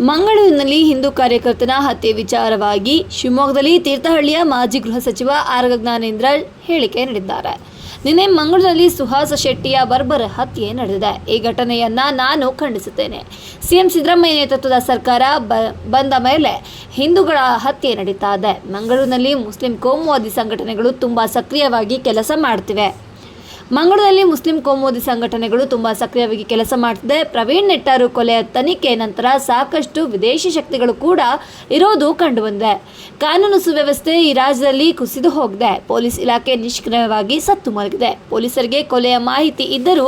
ಮಂಗಳೂರಿನಲ್ಲಿ ಹಿಂದೂ ಕಾರ್ಯಕರ್ತನ ಹತ್ಯೆ ವಿಚಾರವಾಗಿ ಶಿವಮೊಗ್ಗದಲ್ಲಿ ತೀರ್ಥಹಳ್ಳಿಯ ಮಾಜಿ ಗೃಹ ಸಚಿವ ಆರಗ ಜ್ಞಾನೇಂದ್ರ ಹೇಳಿಕೆ ನೀಡಿದ್ದಾರೆ. ನಿನ್ನೆ ಮಂಗಳೂರಿನಲ್ಲಿ ಸುಹಾಸ ಶೆಟ್ಟಿಯ ಬರ್ಬರ ಹತ್ಯೆ ನಡೆದಿದೆ. ಈ ಘಟನೆಯನ್ನ ನಾನು ಖಂಡಿಸುತ್ತೇನೆ. ಸಿಎಂ ಸಿದ್ದರಾಮಯ್ಯ ನೇತೃತ್ವದ ಸರ್ಕಾರ ಬಂದ ಮೇಲೆ ಹಿಂದೂಗಳ ಹತ್ಯೆ ನಡೀತಾ ಇದೆ. ಮಂಗಳೂರಿನಲ್ಲಿ ಮುಸ್ಲಿಂ ಕೋಮುವಾದಿ ಸಂಘಟನೆಗಳು ತುಂಬಾ ಸಕ್ರಿಯವಾಗಿ ಕೆಲಸ ಮಾಡ್ತಿವೆ. ಮಂಗಳೂರಿನಲ್ಲಿ ಮುಸ್ಲಿಂ ಕೋಮುವಾದಿ ಸಂಘಟನೆಗಳು ತುಂಬಾ ಸಕ್ರಿಯವಾಗಿ ಕೆಲಸ ಮಾಡ್ತಿದೆ. ಪ್ರವೀಣ್ ನೆಟ್ಟಾರು ಕೊಲೆಯ ತನಿಖೆ ನಂತರ ಸಾಕಷ್ಟು ವಿದೇಶಿ ಶಕ್ತಿಗಳು ಕೂಡ ಇರೋದು ಕಂಡುಬಂದಿದೆ. ಕಾನೂನು ಸುವ್ಯವಸ್ಥೆ ಈ ರಾಜ್ಯದಲ್ಲಿ ಕುಸಿದು ಹೋಗಿದೆ. ಪೊಲೀಸ್ ಇಲಾಖೆ ನಿಷ್ಕ್ರಿಯವಾಗಿ ಸತ್ತು ಮಲಗಿದೆ. ಪೊಲೀಸರಿಗೆ ಕೊಲೆಯ ಮಾಹಿತಿ ಇದ್ದರೂ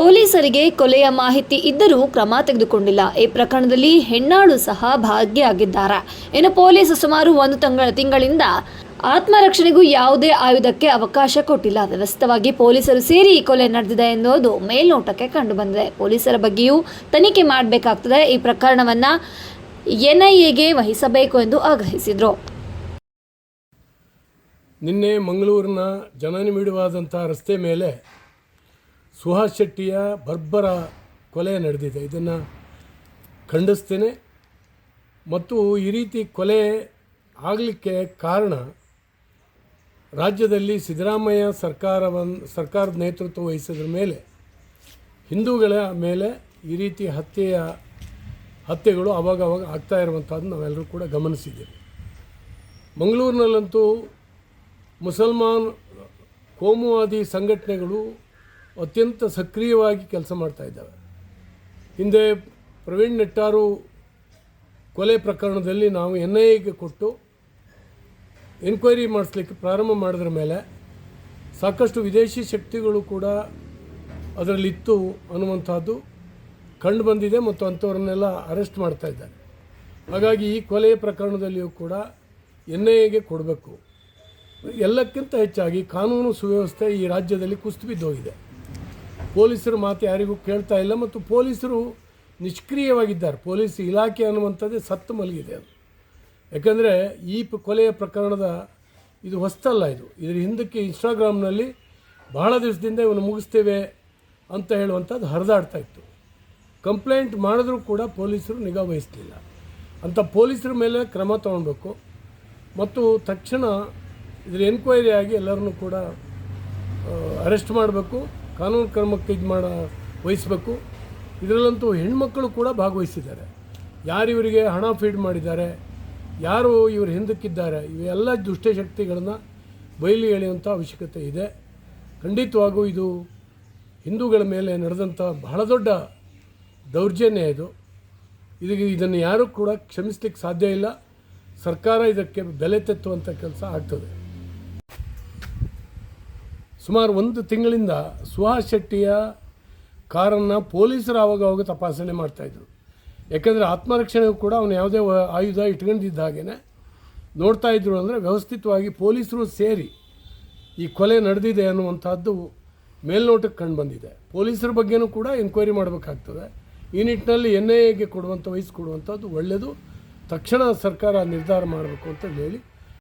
ಪೊಲೀಸರಿಗೆ ಕೊಲೆಯ ಮಾಹಿತಿ ಇದ್ದರೂ ಕ್ರಮ ತೆಗೆದುಕೊಂಡಿಲ್ಲ. ಈ ಪ್ರಕರಣದಲ್ಲಿ ಹೆಣ್ಣಾಳು ಸಹ ಭಾಗಿಯಾಗಿದ್ದಾರೆ. ಇನ್ನು ಪೊಲೀಸ್ ಸುಮಾರು ಒಂದು ತಿಂಗಳ ತಿಂಗಳಿಂದ ಆತ್ಮರಕ್ಷಣೆಗೂ ಯಾವುದೇ ಆಯುಧಕ್ಕೆ ಅವಕಾಶ ಕೊಟ್ಟಿಲ್ಲ. ವ್ಯವಸ್ಥಿತವಾಗಿ ಪೊಲೀಸರು ಸೇರಿ ಈ ಕೊಲೆ ನಡೆದಿದೆ ಎನ್ನುವುದು ಮೇಲ್ನೋಟಕ್ಕೆ ಕಂಡುಬಂದಿದೆ. ಪೊಲೀಸರ ಬಗ್ಗೆಯೂ ತನಿಖೆ ಮಾಡಬೇಕಾಗ್ತದೆ. ಈ ಪ್ರಕರಣವನ್ನ ಎನ್ಐಎಗೆ ವಹಿಸಬೇಕು ಎಂದು ಆಗ್ರಹಿಸಿದರು. ನಿನ್ನೆ ಮಂಗಳೂರಿನ ಜನನಿಬಿಡವಾದಂಥ ರಸ್ತೆ ಮೇಲೆ ಸುಹಾಸ್ ಶೆಟ್ಟಿಯ ಬರ್ಬರ ಕೊಲೆ ನಡೆದಿದೆ. ಇದನ್ನು ಖಂಡಿಸ್ತೇನೆ. ಮತ್ತು ಈ ರೀತಿ ಕೊಲೆ ಆಗಲಿಕ್ಕೆ ಕಾರಣ ರಾಜ್ಯದಲ್ಲಿ ಸಿದ್ದರಾಮಯ್ಯ ಸರ್ಕಾರವನ್ನು ಸರ್ಕಾರದ ನೇತೃತ್ವ ವಹಿಸಿದ್ರ ಮೇಲೆ, ಹಿಂದೂಗಳ ಮೇಲೆ ಈ ರೀತಿ ಹತ್ಯೆಯ ಹತ್ಯೆಗಳು ಆವಾಗ ಅವಾಗ ಆಗ್ತಾ ಇರುವಂಥದ್ದು ನಾವೆಲ್ಲರೂ ಕೂಡ ಗಮನಿಸಿದ್ದೇವೆ. ಮಂಗಳೂರಿನಲ್ಲಂತೂ ಮುಸಲ್ಮಾನ್ ಕೋಮುವಾದಿ ಸಂಘಟನೆಗಳು ಅತ್ಯಂತ ಸಕ್ರಿಯವಾಗಿ ಕೆಲಸ ಮಾಡ್ತಾ ಇದ್ದಾವೆ. ಹಿಂದೆ ಪ್ರವೀಣ್ ನೆಟ್ಟಾರು ಕೊಲೆ ಪ್ರಕರಣದಲ್ಲಿ ನಾವು ಎನ್ ಐ ಎಗೆ ಕೊಟ್ಟು ಎನ್ಕ್ವೈರಿ ಮಾಡಿಸ್ಲಿಕ್ಕೆ ಪ್ರಾರಂಭ ಮಾಡಿದ್ರ ಮೇಲೆ ಸಾಕಷ್ಟು ವಿದೇಶಿ ಶಕ್ತಿಗಳು ಕೂಡ ಅದರಲ್ಲಿತ್ತು ಅನ್ನುವಂಥದ್ದು ಕಂಡು ಬಂದಿದೆ ಮತ್ತು ಅಂಥವ್ರನ್ನೆಲ್ಲ ಅರೆಸ್ಟ್ ಮಾಡ್ತಾ ಇದ್ದಾರೆ. ಹಾಗಾಗಿ ಈ ಕೊಲೆ ಪ್ರಕರಣದಲ್ಲಿಯೂ ಕೂಡ ಎನ್ ಐ ಎಗೆ ಕೊಡಬೇಕು. ಎಲ್ಲಕ್ಕಿಂತ ಹೆಚ್ಚಾಗಿ ಕಾನೂನು ಸುವ್ಯವಸ್ಥೆ ಈ ರಾಜ್ಯದಲ್ಲಿ ಕುಸಿದು ಬಿದ್ದೋಗಿದೆ. ಪೊಲೀಸರ ಮಾತು ಯಾರಿಗೂ ಕೇಳ್ತಾ ಇಲ್ಲ ಮತ್ತು ಪೊಲೀಸರು ನಿಷ್ಕ್ರಿಯವಾಗಿದ್ದಾರೆ. ಪೊಲೀಸ್ ಇಲಾಖೆ ಅನ್ನುವಂಥದ್ದೇ ಸತ್ತು ಮಲಗಿದೆ ಅದು. ಯಾಕಂದರೆ ಈ ಕೊಲೆಯ ಪ್ರಕರಣದ ಇದು ಹೊಸ್ತಲ್ಲ ಇದು. ಇದರ ಹಿಂದಕ್ಕೆ ಇನ್ಸ್ಟಾಗ್ರಾಮ್ನಲ್ಲಿ ಬಹಳ ದಿವಸದಿಂದ ಇವನು ಮುಗಿಸ್ತೇವೆ ಅಂತ ಹೇಳುವಂಥದ್ದು ಹರಿದಾಡ್ತಾ ಇತ್ತು. ಕಂಪ್ಲೇಂಟ್ ಮಾಡಿದ್ರೂ ಕೂಡ ಪೊಲೀಸರು ನಿಗಾ ವಹಿಸಲಿಲ್ಲ. ಅಂತ ಪೊಲೀಸರ ಮೇಲೆ ಕ್ರಮ ತಗೊಳ್ಬೇಕು. ಮತ್ತು ತಕ್ಷಣ ಇದರ ಎನ್ಕ್ವೈರಿ ಆಗಿ ಎಲ್ಲರನ್ನು ಕೂಡ ಅರೆಸ್ಟ್ ಮಾಡಬೇಕು. ಕಾನೂನು ಕ್ರಮಕ್ಕೆ ಇದು ಮಾಡ, ವಹಿಸಬೇಕು. ಇದರಲ್ಲಂತೂ ಹೆಣ್ಮಕ್ಕಳು ಕೂಡ ಭಾಗವಹಿಸಿದ್ದಾರೆ. ಯಾರು ಇವರಿಗೆ ಹಣ ಫೀಡ್ ಮಾಡಿದ್ದಾರೆ? ಯಾರು ಇವರು ಹಿಂದಕ್ಕಿದ್ದಾರೆ? ಇವೆಲ್ಲ ದುಷ್ಟಶಕ್ತಿಗಳನ್ನು ಬಯಲು ಎಳೆಯುವಂಥ ಅವಶ್ಯಕತೆ ಇದೆ. ಖಂಡಿತವಾಗೂ ಇದು ಹಿಂದೂಗಳ ಮೇಲೆ ನಡೆದಂಥ ಬಹಳ ದೊಡ್ಡ ದೌರ್ಜನ್ಯ ಇದು. ಇದಕ್ಕೆ ಇದನ್ನು ಯಾರೂ ಕೂಡ ಕ್ಷಮಿಸ್ಲಿಕ್ಕೆ ಸಾಧ್ಯ ಇಲ್ಲ. ಸರ್ಕಾರ ಇದಕ್ಕೆ ಬೆಲೆ ತೆತ್ತುವಂಥ ಕೆಲಸ ಆಗ್ತದೆ. ಸುಮಾರು ಒಂದು ತಿಂಗಳಿಂದ ಸುಹಾಸ್ ಶೆಟ್ಟಿಯ ಕಾರನ್ನು ಪೊಲೀಸರು ಆವಾಗ ತಪಾಸಣೆ ಮಾಡ್ತಾಯಿದ್ರು ಯಾಕೆಂದರೆ ಆತ್ಮರಕ್ಷಣೆಗೂ ಕೂಡ ಅವನು ಯಾವುದೇ ಆಯುಧ ಇಟ್ಕೊಂಡಿದ್ದ ನೋಡ್ತಾ ಇದ್ರು ಅಂದರೆ ವ್ಯವಸ್ಥಿತವಾಗಿ ಪೊಲೀಸರು ಸೇರಿ ಈ ಕೊಲೆ ನಡೆದಿದೆ ಅನ್ನುವಂಥದ್ದು ಮೇಲ್ನೋಟಕ್ಕೆ ಕಂಡು ಬಂದಿದೆ. ಪೊಲೀಸರ ಬಗ್ಗೆನೂ ಕೂಡ ಎನ್ಕ್ವೈರಿ ಮಾಡಬೇಕಾಗ್ತದೆ. ಈ ನಿಟ್ಟಿನಲ್ಲಿ ಎನ್ ಐ ಎಗೆ ಕೊಡುವಂಥ ವಹಿಸಿ ಕೊಡುವಂಥದ್ದು ಒಳ್ಳೆಯದು. ತಕ್ಷಣ ಸರ್ಕಾರ ನಿರ್ಧಾರ ಮಾಡಬೇಕು ಅಂತ ಹೇಳಿ